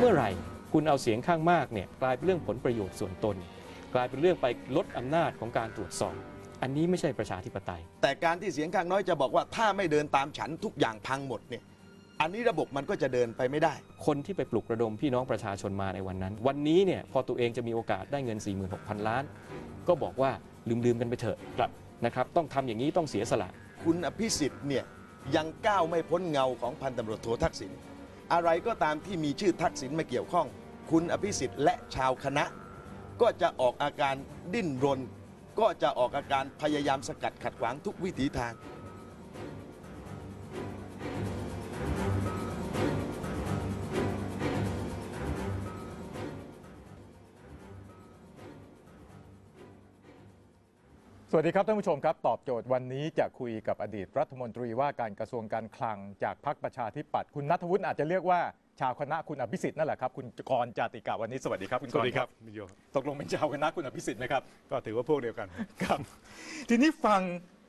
เมื่อไหร่คุณเอาเสียงข้างมากเนี่ยกลายเป็นเรื่องผลประโยชน์ส่วนตน กลายเป็นเรื่องไปลดอำนาจของการตรวจสอบ อันนี้ไม่ใช่ประชาธิปไตย แต่การที่เสียงข้างน้อยจะบอกว่าถ้าไม่เดินตามฉันทุกอย่างพังหมดเนี่ยอันนี้ระบบมันก็จะเดินไปไม่ได้ คนที่ไปปลุกระดมพี่น้องประชาชนมาในวันนั้น วันนี้เนี่ยพอตัวเองจะมีโอกาสได้เงิน 46,000 ล้าน ก็บอกว่าลืมๆกันไปเถอะนะครับ ต้องทำอย่างนี้ต้องเสียสละ คุณอภิสิทธิ์เนี่ยยังก้าวไม่พ้นเงาของพันตำรวจโททักษิณ อะไรก็ตามที่มีชื่อทักษิณมาเกี่ยวข้อง คุณอภิสิทธิ์และชาวคณะ ก็จะออกอาการดิ้นรน ก็จะออกอาการพยายามสกัดขัดขวางทุกวิถีทาง วัสดีครับท่านผู้ชมครับ ตอบโจทย์วันนี้จะคุยกับอดีตรัฐมนตรีว่าการกระทรวงการคลังจากพรรคประชาธิปัตย์คุณนัทวุฒิอาจจะเรียกว่าชาวคณะคุณอภิสิทธิ์นั่นแหละครับคุณกรณ์จาติกาวันนี้สวัสดีครับคุณกรสวัสดีครับมิโยตกลงเป็นชาวคณะคุณอภิสิทธิ์ไหมครับก็ถือว่าพวกเดียวกันครับ ทีนี้ฟัง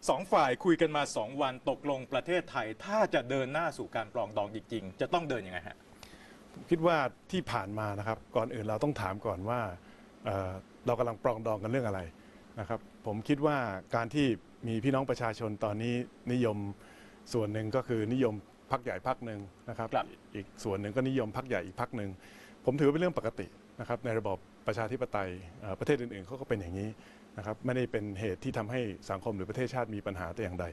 สองฝ่ายคุยกันมาสองวันตกลงประเทศไทย ถ้าจะเดินหน้าสู่การปรองดองจริงๆจะต้องเดินยังไงฮะคิดว่าที่ผ่านมานะครับก่อนอื่นเราต้องถามก่อนว่าเอ่อเรากำลังปรองดองกันเรื่องอะไรนะครับ ผมคิดว่าการที่มีพี่น้องประชาชนตอนนี้นิยมส่วนหนึ่งก็คือนิยมพักใหญ่พักหนึ่งนะครับครับอีกส่วนหนึ่งก็นิยมพักใหญ่อีกพักหนึ่ง ผมถือว่าเป็นเรื่องปกตินะครับในระบอบประชาธิปไตยเอ่อประเทศอื่นๆเขาก็เป็นอย่างนี้นะครับไม่ได้เป็นเหตุที่ทำให้สังคมหรือประเทศชาติมีปัญหาแต่อย่างใด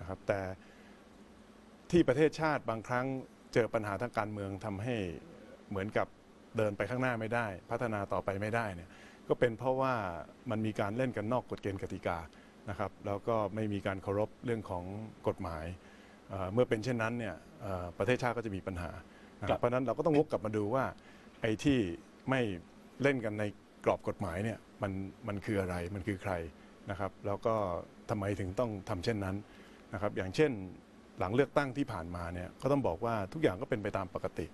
นะครับ แต่ที่ประเทศชาติบางครั้งเจอปัญหาทางการเมืองทำให้เหมือนกับเดินไปข้างหน้าไม่ได้ พัฒนาต่อไปไม่ได้เนี่ย ก็เป็นเพราะว่ามันมีการเล่นกันนอกกฎเกณฑ์กติกานะครับแล้วก็ไม่มีการเคารพเรื่องของกฎหมายเอ่อเมื่อเป็นเช่นนั้นเนี่ยเอ่อประเทศชาติก็จะมีปัญหานะคครัรับบเพราะฉะนั้นเราก็ต้องวกกลับมาดูว่าไอ้ที่ไม่เล่นกันในกรอบกฎหมายเนี่ยมันมันคืออะไรมันคือใครนะครับแล้วก็ทำไมถึงต้องทำเช่นนั้นนะครับอย่างเช่นหลังเลือกตั้งที่ผ่านมาเนี่ยก็ต้องบอกว่าทุกอย่างก็เป็นไปตามปกติ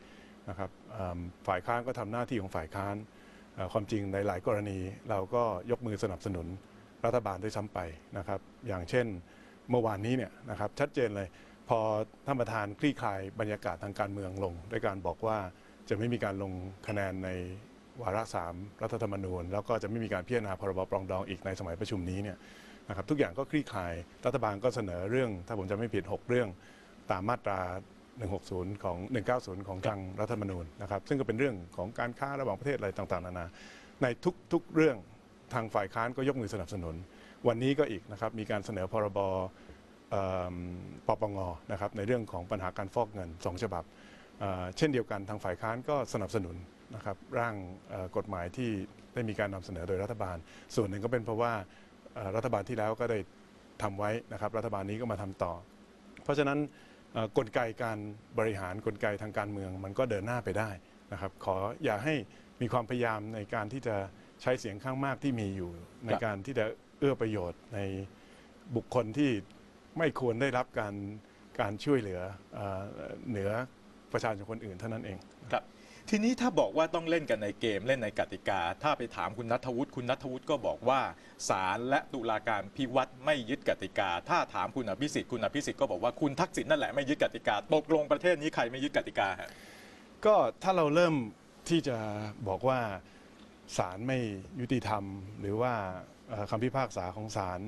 นะครับเอิ่มฝ่ายค้านก็ทำหน้าที่ของฝ่ายค้านเอ่อ ความจริงในหลายกรณีเราก็ยกมือสนับสนุนรัฐบาลด้วยซ้ำไปนะครับ อย่างเช่นเมื่อวานนี้เนี่ยนะครับชัดเจนเลย พอท่านประธานคลี่คลายบรรยากาศทางการเมืองลง ด้วยการบอกว่าจะไม่มีการลงคะแนนในวาระสามรัฐธรรมนูญ แล้วก็จะไม่มีการพิจารณาพรบปรองดองอีกในสมัยประชุมนี้เนี่ยนะครับทุกอย่างก็คลี่คลายรัฐบาลก็เสนอเรื่อง ถ้าผมจะไม่ผิด 6 เรื่องตามมาตรา 160 ของ 190 ของทางรัฐธรรมนูญนะครับซึ่งก็เป็นเรื่องของการค้าระหว่างประเทศอะไรต่างๆนานา ในทุกๆเรื่องทางฝ่ายค้านก็ยกมือสนับสนุน วันนี้ก็อีกนะครับมีการเสนอพรบเอิ่มปปงนะครับในเรื่องของปัญหาการฟอกเงิน2ฉบับเอ่อเช่นเดียวกันทางฝ่ายค้านก็สนับสนุนนะครับร่างเอ่อกฎหมายที่ได้มีการนำเสนอโดยรัฐบาล ส่วนหนึ่งก็เป็นเพราะว่าเอ่อรัฐบาลที่แล้วก็ได้ทำไว้นะครับรัฐบาลนี้ก็มาทำต่อ เพราะฉะนั้นเอ่อ กลไกการบริหารกลไกทางการเมือง มันก็เดินหน้าไปได้นะครับ ขออย่าให้มีความพยายามในการที่จะใช้เสียงข้างมากที่มีอยู่ ในการที่จะเอื้อประโยชน์ในบุคคลที่ไม่ควรได้รับการการช่วยเหลือเอ่อเหนือประชาชนคนอื่นเท่านั้นเองครับ ทีนี้ถ้าบอกว่าต้องเล่นกันในเกมเล่นในกติกา ถ้าไปถามคุณนัทวุฒิคุณนัทวุฒิก็บอกว่าศาลและตุลาการพิวัตรไม่ยึดกติกา ถ้าถามคุณอภิสิทธิ์คุณอภิสิทธิ์ก็บอกว่าคุณทักษิณนั่นแหละไม่ยึดกติกาตกลงประเทศนี้ใครไม่ยึดกติกาฮะก็ถ้าเราเริ่มที่จะบอกว่าศาลไม่ยุติธรรม หรือว่าคำพิพากษาของศาล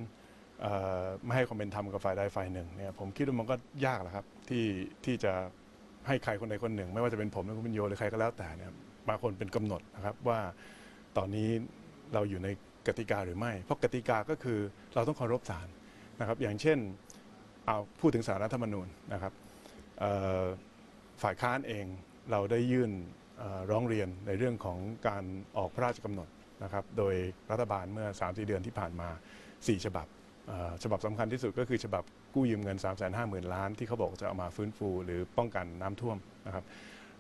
ไม่ให้ความเป็นธรรมกับฝ่ายใดฝ่ายหนึ่งเนี่ยผมคิดว่ามันก็ยากแหละครับที่ที่จะ ให้ใครคนใดคนหนึ่ง ไม่ว่าจะเป็นผมหรือคุณพิโยหรือใครก็แล้วแต่เนี่ยบางคนเป็นกำหนดนะครับว่าตอนนี้เราอยู่ในกติกาหรือไม่ เพราะกติกาก็คือเราต้องเคารพศาลนะครับ อย่างเช่นเอาพูดถึงสารรัฐธรรมนูญนะครับฝ่ายค้านเองเราได้ยื่นร้องเรียนในเรื่องของการออกพระราชกำหนดนะครับ โดยรัฐบาลเมื่อ3-4เดือนที่ผ่านมา 4 ฉบับ ฉบับสำคัญที่สุดก็คือฉบับกู้ยืมเงิน 3 5 0 0 0 0 ล้าน ที่เขาบอกจะเอามาฟื้นฟูหรือป้องกันน้ำท่วมนะครับ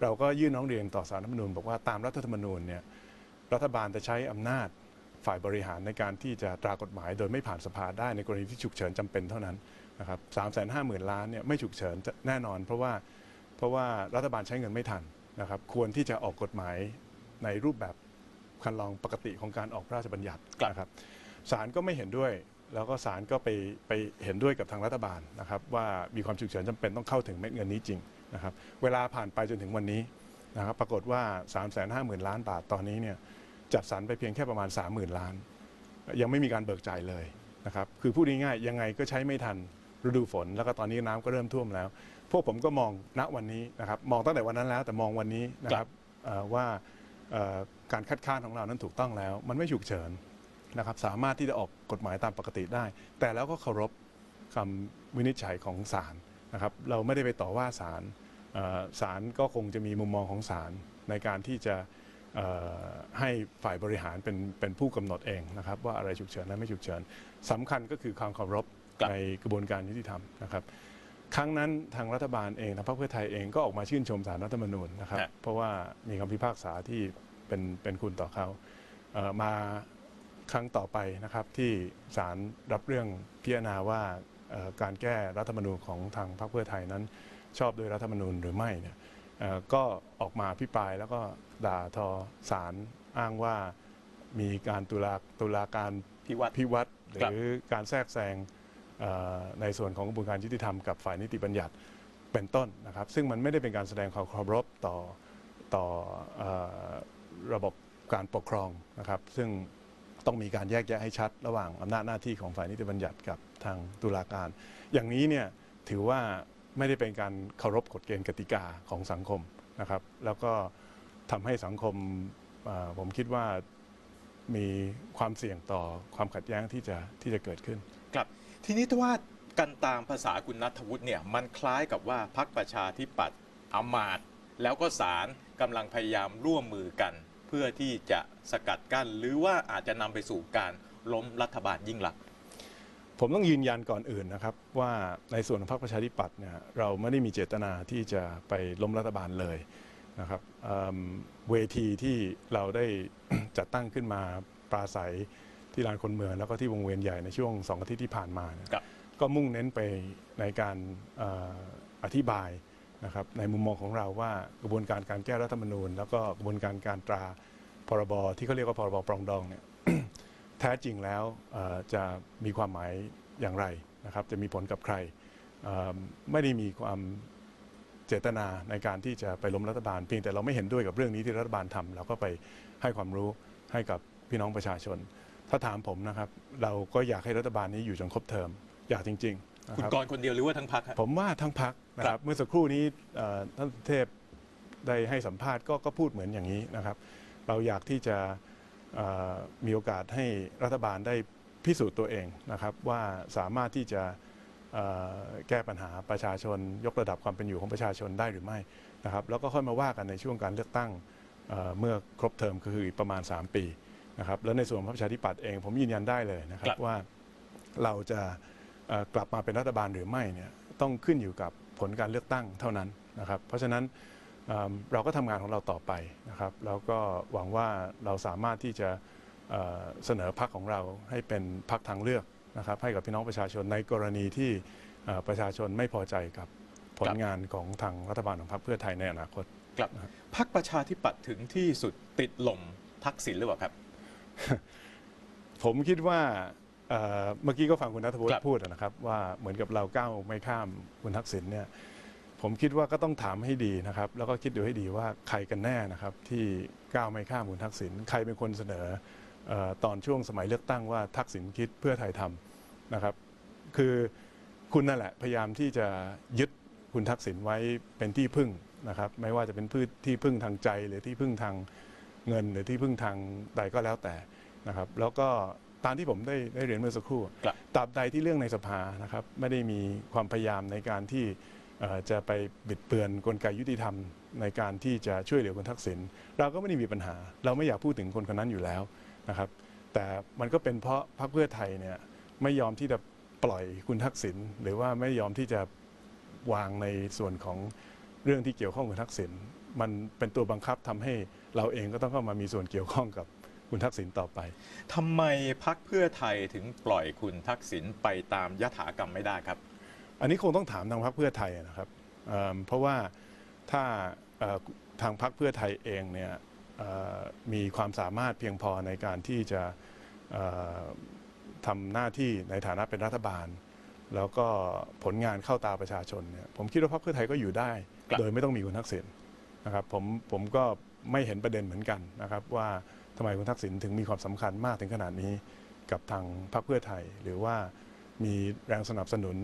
เราก็ยื่นร้องเรียนต่อสารรัฐธรรมนูญบอกว่าตามรัฐธรรมนูญเนี่ยรัฐบาลจะใช้อำนาจฝ่ายบริหารในการที่จะตรากฎหมาย โดยไม่ผ่านสภาได้ในกรณีที่ฉุกเฉินจำเป็นเท่านั้นนะครับ3 5 0 0 0 0ล้านเนี่ยไม่ฉุกเฉินแน่นอน เพราะว่าเพราะว่ารัฐบาลใช้เงินไม่ทันนะครับควรที่จะออกกฎหมายในรูปแบบคันลองปกติของการออกพระราชบัญญัตินะครับศาลก็ไม่เห็นด้วย แล้วก็ศาลก็ไปไปเห็นด้วยกับทางรัฐบาลนะครับว่ามีความฉุกเฉินจำเป็นต้องเข้าถึงเม็ดเงินนี้จริงนะครับเวลาผ่านไปจนถึงวันนี้นะครับปรากฏว่า 3 5 0 0 0 0 ล้านบาทตอนนี้เนี่ยจัดสรรไปเพียงแค่ประมาณ 30,000 ล้าน ยังไม่มีการเบิกจ่ายเลยนะครับคือพูดง่ายๆยังไงก็ใช้ไม่ทันฤดูฝน แล้วก็ตอนนี้น้ำก็เริ่มท่วมแล้ว พวกผมก็มองณวันนี้นะครับมองตั้งแต่วันนั้นแล้วแต่มองวันนี้นะครับเอ่อว่าเอ่อการคัดค้านของเรานั้นถูกต้องแล้ว มันไม่ฉุกเฉิน นะครับสามารถที่จะออกกฎหมายตามปกติได้ แต่แล้วก็เคารพคำวินิจฉัยของศาลนะครับเราไม่ได้ไปต่อว่าศาลเอ่อศาลก็คงจะมีมุมมองของศาลในการที่จะเอ่อให้ฝ่ายบริหารเป็นเป็นผู้กำหนดเองนะครับว่าอะไรฉุกเฉินและไม่ฉุกเฉินสำคัญก็คือความเคารพครับในกระบวนการยุติธรรมนะครับครั้งนั้นทางรัฐบาลเองทางพรรคเพื่อไทยเองก็ออกมาชื่นชมสารรัฐธรรมนูญนะครับฮะเพราะว่ามีคำพิพากษาที่เป็นเป็นคุณต่อเขาเอ่อมา ครั้งต่อไปนะครับที่ศาลรับเรื่องพิจารณาว่าเอ่อการแก้รัฐธรรมนูญของทางพรรคเพื่อไทยนั้น ชอบด้วยรัฐธรรมนูญหรือไม่เนี่ยเอ่อก็ออกมาพิปรายแล้วก็ด่าทอศาลอ้างว่ามีการตุลาตุลาการพิวัตรพิวัตรหครับรือการแทรกแซงเอ่อในส่วนของกระบวนการยุติธรรมกับฝ่ายนิติบัญญัติเป็นต้นนะครับ ซึ่งมันไม่ได้เป็นการแสดงความเคารพต่อต่อเอ่อระบบการปกครองนะครับ ซึ่ง ต้องมีการแยกแยะให้ชัด ระหว่างอำนาจหน้าที่ของฝ่ายนิติบัญญัติกับทางตุลาการ อย่างนี้เนี่ยถือว่าไม่ได้เป็นการเคารพกฎเกณฑ์กติกาของสังคมนะครับ แล้วก็ทำให้สังคมผมคิดว่ามีความเสี่ยงต่อความขัดแย้งที่จะที่จะเกิดขึ้นครับทีนี้ถ้าว่ากันตามภาษาคุณนัทวุฒิเนี่ยมันคล้ายกับว่าพรรคประชาธิปัตย์อมาตแล้วก็ศาลกำลังพยายามร่วมมือกัน เพื่อที่จะสกัดกั้น หรือว่าอาจจะนำไปสู่การล้มรัฐบาลยิ่งลักษณ์ผมต้องยืนยันก่อนอื่นนะครับ ว่าในส่วนของพรรคประชาธิปัตย์เนี่ยเราไม่ได้มีเจตนาที่จะไปล้มรัฐบาลเลยนะครับเอิ่มเวทีที่เราได้ จัดตั้งขึ้นมาปราศัยที่ลานคนเมืองแล้วก็ที่วงเวียนใหญ่ในช่วงสองอาทิตย์ที่ผ่านมาเนี่ย ครับ ก็มุ่งเน้นไปในการเอ่ออธิบาย นะครับในมุมมองของเราว่ากระบวนการการแก้รัฐธรรมนูญ แล้วก็กระบวนการการตราพรบที่เขาเรียกว่าพรบปรองดองเนี่ยแท้จริงแล้วจะมีความหมายอย่างไรนะครับ จะมีผลกับใครไม่ได้มีความเจตนาในการที่จะไปล้มรัฐบาลเพียงแต่เราไม่เห็นด้วยกับเรื่องนี้ที่รัฐบาลทำเราก็ไปให้ความรู้ให้กับพี่น้องประชาชน ถ้าถามผมนะครับ เราก็อยากให้รัฐบาลนี้อยู่จนครบเทอมอยากจริง ๆ คุณครับกรณ์คนเดียวหรือว่าทั้งพรรคฮะผมว่าทั้งพักนะคครัรับบ เมื่อสักครู่นี้เอ่อท่านเทพได้ให้สัมภาษณ์ก็ก็พูดเหมือนอย่างนี้นะครับ เราอยากที่จะเอ่อมีโอกาสให้รัฐบาลได้พิสูจน์ตัวเองนะครับ ว่าสามารถที่จะเอ่อแก้ปัญหาประชาชน ยกระดับความเป็นอยู่ของประชาชนได้หรือไม่นะครับ แล้วก็ค่อยมาว่ากันในช่วงการเลือกตั้งเอ่อเมื่อครบเทอมก็คืออีกประมาณ 3 ปีนะครับแล้วในส่วนของพรรคประชาธิปัตย์เองผมยืนยันได้เลยนะครัครับบว่า เราจะเอ่อ กลับมาเป็นรัฐบาลหรือไม่เนี่ยต้องขึ้นอยู่กับผลการเลือกตั้งเท่านั้นนะครับเพราะฉะนั้นเอิ่มเราก็ทำงานของเราต่อไปนะครับแล้วก็หวังว่าเราสามารถที่จะเอ่อเสนอพรรคของเราให้เป็นพรรคทางเลือกนะครับให้กับพี่น้องประชาชนในกรณีที่เอ่อประชาชนไม่พอใจกับผลงานของทางรัฐบาลของพรรคเพื่อไทยในอนาคตครับพรรคประชาธิปัตย์ถึงที่สุดติดลมทักษิณหรือเปล่าครับ ผมคิดว่า เอ่อเมื่อกี้ก็ฟังคุณนัทวุคฒิรับพูดนะครับ ว่าเหมือนกับเราก้าวไม่ข้ามคุณทักษิณเนี่ยผมคิดว่าก็ต้องถามให้ดีนะครับ แล้วก็คิดดูให้ดีว่าใครกันแน่นะครับ ที่ก้าวไม่ข้ามคุณทักษิณใครเป็นคนเสนอเออตอนช่วงสมัยเลือกตั้งว่าทักษิณคิดเพื่อไทยทำนะครับ คือคุณนั่นแหละพยายามที่จะยึดคุณทักษิณไว้เป็นที่พึ่งนะครับ ไม่ว่าจะเป็นพืชที่พึ่งทางใจ หรือที่พึ่งทางเงิน หรือที่พึ่งทางใดก็แล้วแต่นะครับ แล้วก็ ตามที่ผมได้ได้เรียนเมื่อสักครู่ครับตราบใดที่เรื่องในสภานะครับไม่ได้มีความพยายามในการที่เอ่อจะไปบิดเบือนกลไกยุติธรรมในการที่จะช่วยเหลือคุณทักษิณเราก็ไม่ได้มีปัญหา เราไม่อยากพูดถึงคนคนนั้นอยู่แล้วนะครับแต่มันก็เป็นเพราะพรรคเพื่อไทยเนี่ยไม่ยอมที่จะปล่อยคุณทักษิณหรือว่าไม่ยอมที่จะวางในส่วนของเรื่องที่เกี่ยวข้องกับคุณทักษิณมันเป็นตัวบังคับทำให้เราเองก็ต้องเข้ามามีส่วนเกี่ยวข้องกับ คุณทักษิณต่อไป ทำไมพรรคเพื่อไทยถึงปล่อยคุณทักษิณไปตามยถากรรมไม่ได้ครับ อันนี้คงต้องถามทางพรรคเพื่อไทยนะครับเอิ่มเพราะว่าถ้าเอ่อทางพรรคเพื่อไทยเองเนี่ยเอ่อมีความสามารถเพียงพอในการที่จะเอ่อทำหน้าที่ในฐานะเป็นรัฐบาล แล้วก็ผลงานเข้าตาประชาชนเนี่ยผมคิดว่าพรรคเพื่อไทยก็อยู่ได้ ครับ โดยไม่ต้องมีคุณทักษิณนะครับผมผมก็ไม่เห็นประเด็นเหมือนกันนะครับว่า ทำไมคุณทักษิณถึงมีความสำคัญมากถึงขนาดนี้กับทางพรรคเพื่อไทย หรือว่ามีแรงสนับสนุน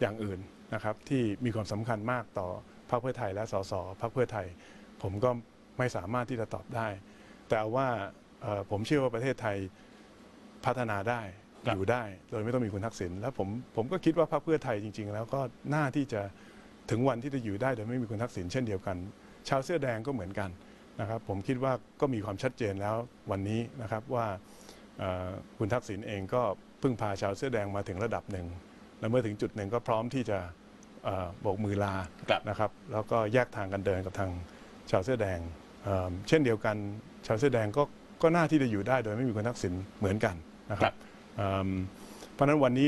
อย่างอื่นนะครับ ที่มีความสำคัญมากต่อพรรคเพื่อไทยและสสพรรคเพื่อไทย ผมก็ไม่สามารถที่จะตอบได้ แต่เอาว่าเอ่อผมเชื่อว่าประเทศไทยพัฒนาได้ครับอยู่ได้ โดยไม่ต้องมีคุณทักษิณแล้วผมผมก็คิดว่าพรรคเพื่อไทยจริง ๆ แล้วก็น่าที่จะถึงวันที่จะอยู่ได้โดยไม่มีคุณทักษิณเช่นเดียวกัน ชาวเสื้อแดงก็เหมือนกัน นะครับผมคิดว่าก็มีความชัดเจนแล้ววันนี้นะครับว่าเอ่อคุณทักษิณเองก็พึ่งพาชาวเสื้อแดงมาถึงระดับหนึ่ง และเมื่อถึงจุดหนึ่งก็พร้อมที่จะเอ่อโบกมือลาครับนะครับแล้วก็แยกทางกันเดินกับทางชาวเสื้อแดงเอิ่มเช่นเดียวกันชาวเสื้อแดงก็ก็น่าที่จะอยู่ได้โดยไม่มีคุณทักษิณเหมือนกันนะครับเอิ่มเพราะฉะนั้นวันนี้